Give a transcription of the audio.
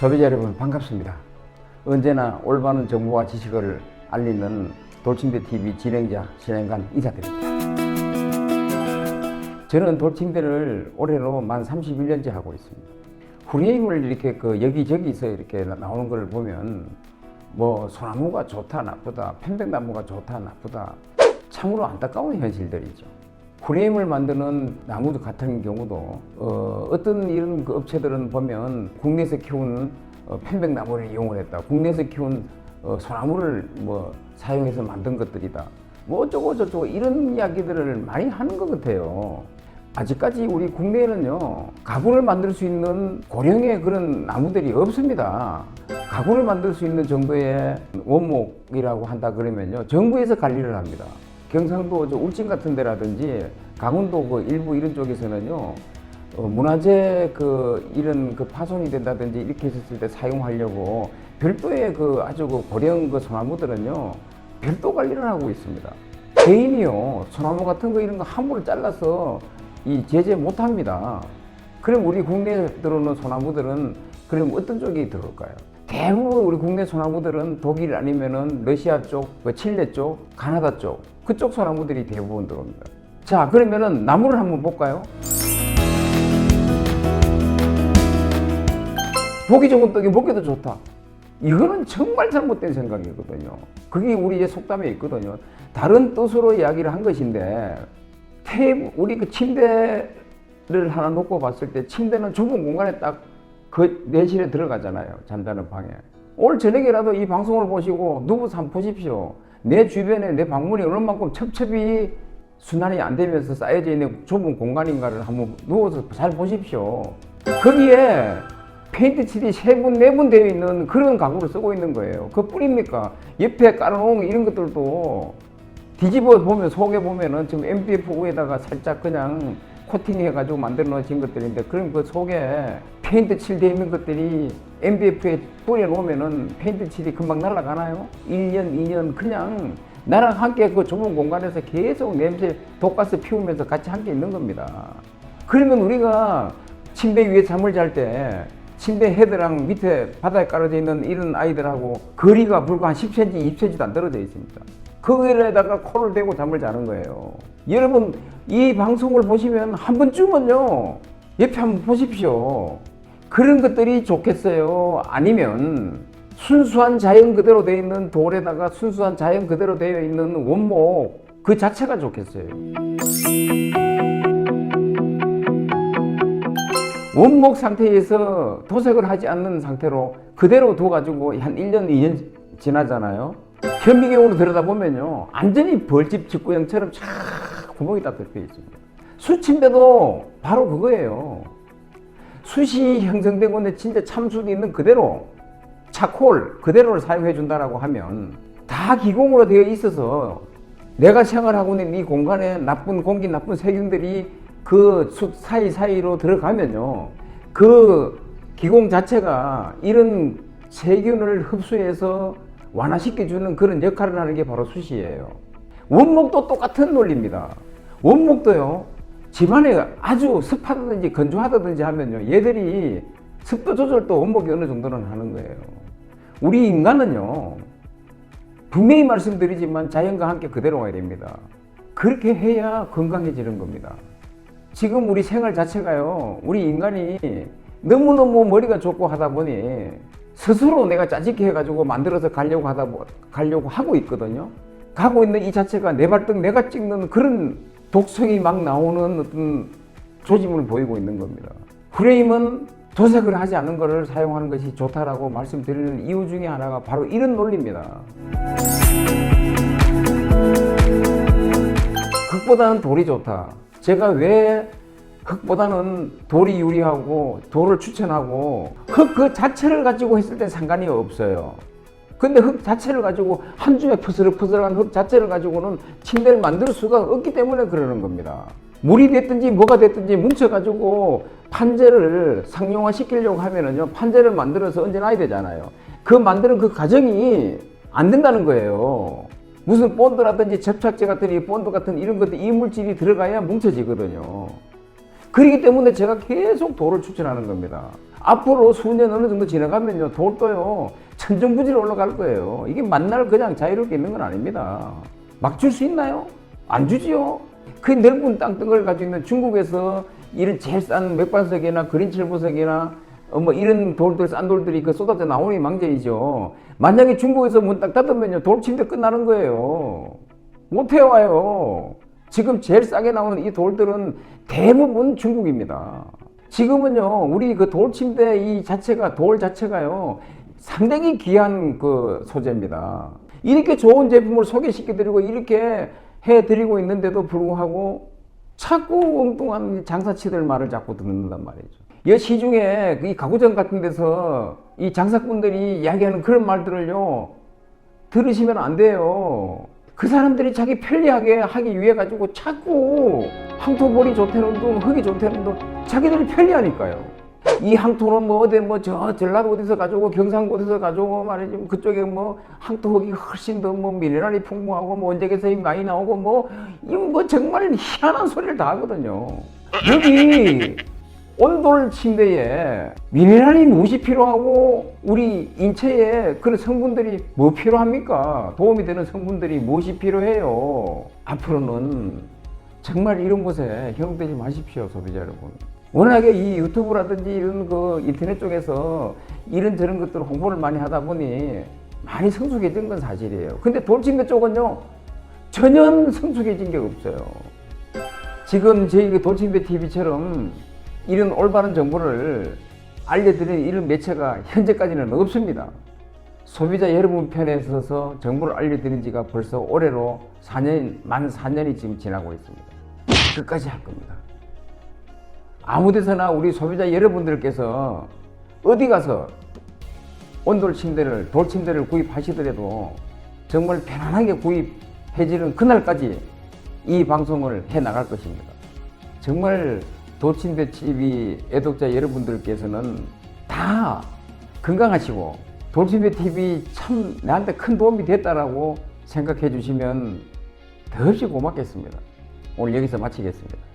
소비자 여러분 반갑습니다. 언제나 올바른 정보와 지식을 알리는 돌침대 TV 진행자 진행관 인사드립니다. 저는 돌침대를 올해로 만 31년째 하고 있습니다. 후레임을 이렇게 그 여기저기서 이렇게 나오는 걸 보면 뭐 소나무가 좋다 나쁘다 편백나무가 좋다 나쁘다 참으로 안타까운 현실들이죠. 프레임을 만드는 나무도 같은 경우도 어, 어떤 이런 그 업체들은 보면 국내에서 키운 어, 편백나무를 이용을 했다. 국내에서 키운 어, 소나무를 뭐 사용해서 만든 것들이다. 뭐 어쩌고 저쩌고 이런 이야기들을 많이 하는 것 같아요. 아직까지 우리 국내에는요 가구를 만들 수 있는 고령의 그런 나무들이 없습니다. 가구를 만들 수 있는 정도의 원목이라고 한다 그러면요 정부에서 관리를 합니다. 경상도 저 울진 같은 데라든지 강원도 그 일부 이런 쪽에서는요 어, 문화재 그 이런 그 파손이 된다든지 이렇게 했을 때 사용하려고 별도의 그 아주 그 고령 그 소나무들은요 별도 관리를 하고 있습니다. 개인이요 소나무 같은 거 이런 거 함부로 잘라서 이 제재 못 합니다. 그럼 우리 국내에 들어오는 소나무들은 그럼 어떤 쪽이 들어올까요? 대부분 우리 국내 소나무들은 독일 아니면은 러시아 쪽, 그 칠레 쪽, 가나다 쪽 그쪽 소나무들이 대부분 들어옵니다. 자 그러면은 나무를 한번 볼까요? 보기 좋은 떡이 먹기도 좋다. 이거는 정말 잘못된 생각이거든요. 그게 우리 이제 속담에 있거든요. 다른 뜻으로 이야기를 한 것인데 테이블 우리 그 침대를 하나 놓고 봤을 때 침대는 좁은 공간에 딱 그 내실에 들어가잖아요. 잠자는 방에. 오늘 저녁이라도 이 방송을 보시고 누워서 한번 보십시오. 내 주변에 내 방문이 얼마만큼 첩첩이 순환이 안 되면서 쌓여져 있는 좁은 공간인가를 한번 누워서 잘 보십시오. 거기에 페인트 칠이 세 분, 네 분 되어 있는 그런 가구를 쓰고 있는 거예요. 그 뿐입니까? 옆에 깔아놓은 이런 것들도 뒤집어 보면 속에 보면은 지금 MDF-O에다가 살짝 그냥 코팅해가지고 만들어 놓으신 것들인데 그럼 그 속에 페인트 칠 되어 있는 것들이 MDF에 뿌려 놓으면은 페인트 칠이 금방 날아가나요? 1년, 2년 그냥 나랑 함께 그 좁은 공간에서 계속 냄새, 독가스 피우면서 같이 함께 있는 겁니다. 그러면 우리가 침대 위에 잠을 잘 때 침대 헤드랑 밑에 바닥에 깔아져 있는 이런 아이들하고 거리가 불과 한 10cm, 20cm도 안 떨어져 있습니다. 그 위에다가 코를 대고 잠을 자는 거예요. 여러분, 이 방송을 보시면 한 번쯤은요, 옆에 한번 보십시오. 그런 것들이 좋겠어요. 아니면 순수한 자연 그대로 되어 있는 돌에다가 순수한 자연 그대로 되어 있는 원목 그 자체가 좋겠어요. 원목 상태에서 도색을 하지 않는 상태로 그대로 둬가지고 한 1년, 2년 지나잖아요. 현미경으로 들여다보면요. 완전히 벌집 직구형처럼 쫙 구멍이 딱 뚫려 있습니다. 수침대도 바로 그거예요. 숯이 형성되고 있는 진짜 참숯이 있는 그대로 차콜 그대로를 사용해 준다라고 하면 다 기공으로 되어 있어서 내가 생활하고 있는 이 공간에 나쁜 공기, 나쁜 세균들이 그 숯 사이사이로 들어가면요. 그 기공 자체가 이런 세균을 흡수해서 완화시켜주는 그런 역할을 하는 게 바로 숯이에요. 원목도 똑같은 논리입니다. 원목도요, 집안에 아주 습하다든지 건조하다든지 하면요, 얘들이 습도 조절도 원목이 어느 정도는 하는 거예요. 우리 인간은요, 분명히 말씀드리지만 자연과 함께 그대로 와야 됩니다. 그렇게 해야 건강해지는 겁니다. 지금 우리 생활 자체가요, 우리 인간이 너무너무 머리가 좋고 하다 보니 스스로 내가 짜집게 해가지고 만들어서 가려고 하다, 보- 가려고 하고 있거든요. 가고 있는 이 자체가 내 발등 내가 찍는 그런 독성이 막 나오는 어떤 조짐을 보이고 있는 겁니다. 프레임은 도색을 하지 않는 것을 사용하는 것이 좋다라고 말씀드리는 이유 중에 하나가 바로 이런 논리입니다. 흙보다는 돌이 좋다. 제가 왜 흙보다는 돌이 유리하고 돌을 추천하고 흙 그 자체를 가지고 했을 때 상관이 없어요. 근데 흙 자체를 가지고 한 줌의 퍼스럭퍼스럭한 흙 자체를 가지고는 침대를 만들 수가 없기 때문에 그러는 겁니다. 물이 됐든지 뭐가 됐든지 뭉쳐가지고 판재를 상용화 시키려고 하면은요 판재를 만들어서 얹어놔야 되잖아요. 그 만드는 그 과정이 안 된다는 거예요. 무슨 본드라든지 접착제 같은 이 본드 같은 이런 것들 이물질이 들어가야 뭉쳐지거든요. 그렇기 때문에 제가 계속 돌을 추천하는 겁니다. 앞으로 수년 어느 정도 지나가면요 돌도요 천정부지로 올라갈 거예요. 이게 만날 그냥 자유롭게 있는 건 아닙니다. 막 줄 수 있나요? 안 주지요. 그 넓은 땅덩어리를 가지고 있는 중국에서 이런 제일 싼 맥반석이나 그린칠보석이나 어, 뭐 이런 돌들 싼 돌들이 그 쏟아져 나오니 망정이죠. 만약에 중국에서 문 딱 닫으면요 돌 침대 끝나는 거예요. 못 해와요. 지금 제일 싸게 나오는 이 돌들은 대부분 중국입니다. 지금은요, 우리 그 돌 침대 이 자체가, 돌 자체가요, 상당히 귀한 그 소재입니다. 이렇게 좋은 제품을 소개시켜드리고 이렇게 해드리고 있는데도 불구하고 자꾸 엉뚱한 장사치들 말을 자꾸 듣는단 말이죠. 이 시중에 이 가구점 같은 데서 이 장사꾼들이 이야기하는 그런 말들을요, 들으시면 안 돼요. 그 사람들이 자기 편리하게 하기 위해 가지고 자꾸 항토볼이 좋다는 둥, 흙이 좋다는 둥, 자기들이 편리하니까요. 이 항토는 뭐 어디 뭐 저 전라도 어디서 가져오고 경상도 어디서 가져오고 말이지 그쪽에 뭐 항토 흙이 훨씬 더 뭐 미네랄이 풍부하고 뭐 원자재이 많이 나오고 뭐이뭐 정말 희한한 소리를 다 하거든요. 여기 온돌 침대에 미네랄이 무엇이 필요하고 우리 인체에 그런 성분들이 뭐 필요합니까? 도움이 되는 성분들이 무엇이 필요해요? 앞으로는 정말 이런 곳에 형되지 마십시오, 소비자 여러분. 워낙에 이 유튜브라든지 이런 그 인터넷 쪽에서 이런저런 것들 홍보를 많이 하다 보니 많이 성숙해진 건 사실이에요. 근데 돌침대 쪽은요, 전혀 성숙해진 게 없어요. 지금 저희 그 돌침대 TV처럼 이런 올바른 정보를 알려드리는 이런 매체가 현재까지는 없습니다. 소비자 여러분 편에 서서 정보를 알려드린 지가 벌써 올해로 4년, 만 4년이 지금 지나고 있습니다. 끝까지 할 겁니다. 아무 데서나 우리 소비자 여러분들께서 어디 가서 온돌 침대를, 돌 침대를 구입하시더라도 정말 편안하게 구입해지는 그날까지 이 방송을 해 나갈 것입니다. 정말 돌침대 TV 애독자 여러분들께서는 다 건강하시고 돌침대 TV 참 나한테 큰 도움이 됐다라고 생각해 주시면 더없이 고맙겠습니다. 오늘 여기서 마치겠습니다.